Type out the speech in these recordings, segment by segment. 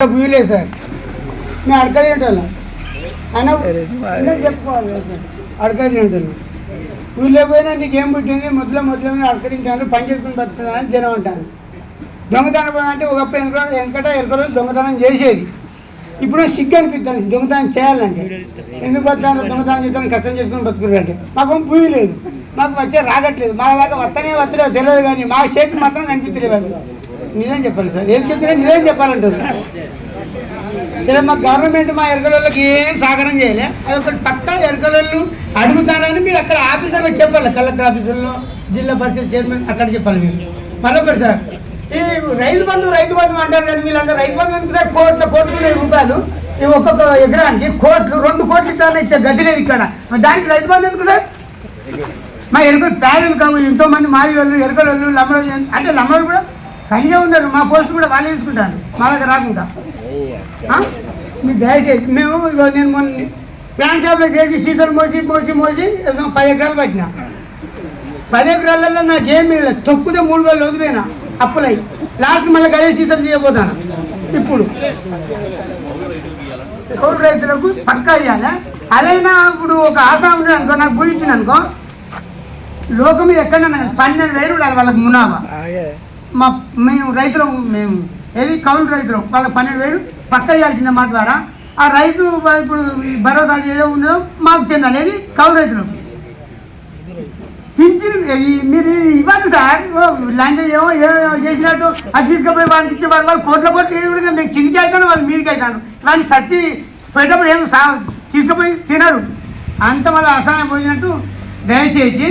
భూమిలే sir. మేము అయినా నేను చెప్పుకోవాలి సార్. ఉంటాను ఊళ్ళో పోయినా నీకేం పుట్టింది? మొదలు మొదలు అడక తింటాను పని చేసుకుని బతుకుతున్నా అని జనం అంటాను దొంగతనం పోయి అంటే ఒక వెనక వెనకట ఎరకలు దొంగతనం చేసేది. ఇప్పుడు సిగ్గు అనిపిస్తుంది దొంగతనం చేయాలంటే. ఎందుకు బతాను దొంగతనం చేస్తాను కష్టం చేసుకుని బతుకుతుంటే మాకు భూమి లేదు. మాకు వచ్చే రాగట్లేదు. మా దాకా వస్తనే వస్తలేవు తెలియదు కానీ మా చేతి మాత్రం కనిపించలేదు. నిజం చెప్పాలి సార్. ఏం చెప్పినా నిజం చెప్పాలంటారు. ఇలా మా గవర్నమెంట్ మా ఎరకలకి ఏం సాగరం చేయలే. అది ఒకటి పక్క ఎరకలళ్ళు అడుగుతానని మీరు అక్కడ ఆఫీసర్లో చెప్పాలి. కలెక్టర్ ఆఫీసుల్లో జిల్లా పరిషత్ చైర్మన్ అక్కడ చెప్పాలి మీరు. మళ్ళీ ఒకటి సార్ ఈ రైతు బంధు రైతు బంధు అంటారు కానీ వీళ్ళందరూ రైతు బంధు ఎందుకు సార్? కోట్ల కోట్లు ఉన్నాయి రూపాయలు. ఒక్కొక్క ఎకరానికి కోట్లు రెండు కోట్లు ఇస్తారని ఇచ్చే గది లేదు ఇక్కడ. దానికి రైతు బంధు ఎందుకు సార్? మా ఎరుకలు పేదలు కావు. ఎంతో మంది మాది వాళ్ళు ఎరుకలు వాళ్ళు లమ్మలు అంటే లమ్మలు కూడా కలిగే ఉన్నారు. మా పోస్టు కూడా వాళ్ళే తీసుకుంటారు. మా దగ్గర రాకుండా? మీరు దయచేసి మేము ఇగో నేను మొన్న ప్లాన్ షాప్లో చేసి సీసాలు మోసి మోసి మోసి పది ఎకరాలు పట్టిన. పది ఎకరాలలో నాకు తొక్కుతే మూడు వేలు వదిలేనా అప్పులై. లాస్ట్ మళ్ళీ అదే సీసాలు చేయబోతాను ఇప్పుడు కౌలు రైతులకు పక్కా ఇవ్వాలి అదైనా ఇప్పుడు ఒక ఆశా ఉంది అనుకో నాకు ఇచ్చింది అనుకో లోకం మీద ఎక్కడన్నా పన్నెండు వేలు ఉండాలి వాళ్ళకి మునాభా మా మేము రైతులం మేము ఏది కౌలు రైతులం వాళ్ళకి పన్నెండు వేలు పక్క ఇవ్వాల్సిందే మా ద్వారా. ఆ రైతు ఇప్పుడు ఈ భరోసా ఏదో ఉన్నదో మాకు చెందాలి అనేది కౌలు రైతులం. పింఛన్ మీరు ఇవ్వండి సార్. ఓ ఏమో ఏమో చేసినట్టు అది తీసుకుపోయి వాళ్ళకి ఇచ్చే వాళ్ళు వాళ్ళు కోట్ల కోట్లు ఏది కూడా మీకు కిందికి అవుతాను వాళ్ళు మీదికి అవుతాను కానీ సచ్చి పోయేటప్పుడు ఏం సా తీసుకుపోయి తినరు. అంత మళ్ళీ అసహాయం పోయినట్టు దయచేసి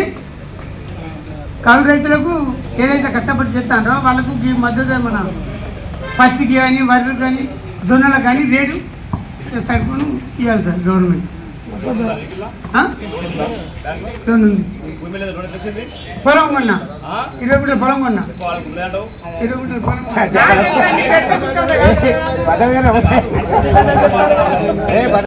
కౌలు రైతులకు ఏదైతే కష్టపడి చేస్తారో వాళ్ళకు ఈ మద్దతు మన పత్తికి కానీ వడ్లకు కానీ జొన్నలకు కానీ రేటు సరిపోను ఇవ్వాలి సార్ గవర్నమెంట్. పొలం కొన్నా. ఇరవై గుంటల పొలం కొన్నా. ఇరవై గుంటల పొలం కొన్నా.